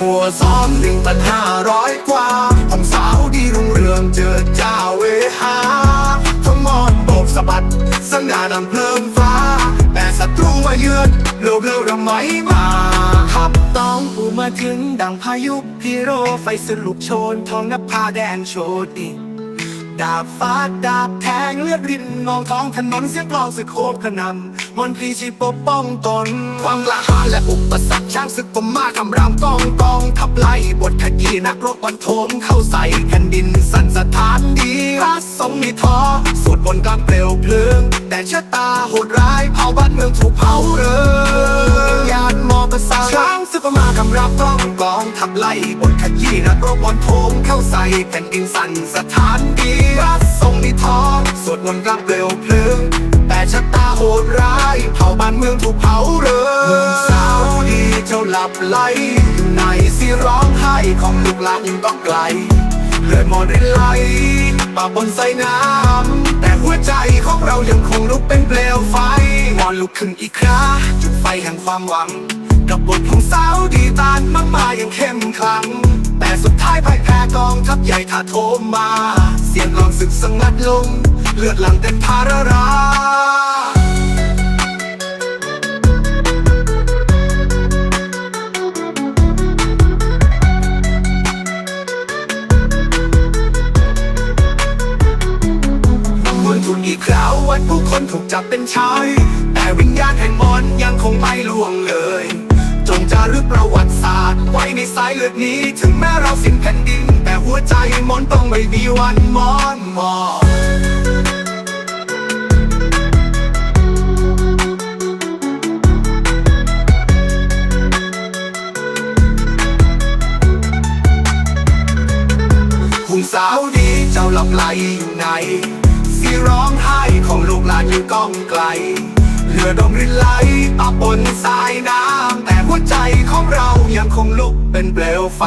วัวซ้อมหนึ่งพันห้าร้อยกว่าของสาวดีรุ่งเรืองเจอเจ้าเวหาทั้งมอนโบกสะบัดสง่านำเพลิงฟ้า แต่ศัตรูมาเยือนเร็วเร็วๆเระไมมาขับต้องผูมาถึงดังพายุพีโรไฟสรุปโชนทองนภาแดนโชติ ดาบฟาดดาบแทงเลือดรินนองท้องถนนเสียงกลองสึกโคบขนำมนตรีชีปกป้องตน ความกล้าหาญและอุปสรรคช่างศึกผมมาคำรามกองกองทับไล่บทขยีนักรบวันโทมเข้าใส่แผ่นดินสั่นสถานดีพรัสสงมีท้อสวดบนกลางเปลวเพลิงแต่ชะตาโหดร้ายเผาบ้านเมืองถูกเผาเริงยานมอประสาช้างซึกมาคำรามกองกอง ทับไล่บทขยีนักรบวนโทมเข้าใส่แผ่นดินสั่นสถานดีรัสทรงนิทอนสวดมนต์กลางเปลวเพลิงแต่ชะตาโหดร้ายเผาบ้านเมืองถูกเผาเริงสาวดีเจ้าหลับไหลอยู่ในสิร้องไห้ของลูกหลานยังต้องไกลเลือดหมดรินไหลป่าบนใส่น้ำแต่หัวใจของเรายังคงลุกเป็นเปลวไฟมอนลุกขึ้นอีกคราจุดไฟแห่งความหวัง กับบทของสาวดีตานมากมายยังเข้มขลัง แต่สุดท้ายพ่ายแพ้กองทัพใหญ่ถาโถมมา เสียงกลองศึกสงัดลง เลือดหลังเต็มทารารามนทุนอีกคราววันผู้คนถูกจับเป็นชาย แต่วิญญาณแห่งมอนยังคงไม่ล่วงเลยารึกประวัติศาสตร์ ไว้ในสายเลือดนี้ ถึงแม้เราสิ้นแผ่นดิน แต่หัวใจมอนต้องไม่มีวันมอนมอคุณสาวดีเจ้าหลับไหลอยู่ในเสียงร้องไห้ของลูกหลานอยู่ก้องไกลเรือดมรินไหลปะปนสายน้ำ วใจของเรายังคงลุกเป็นเปลวไฟ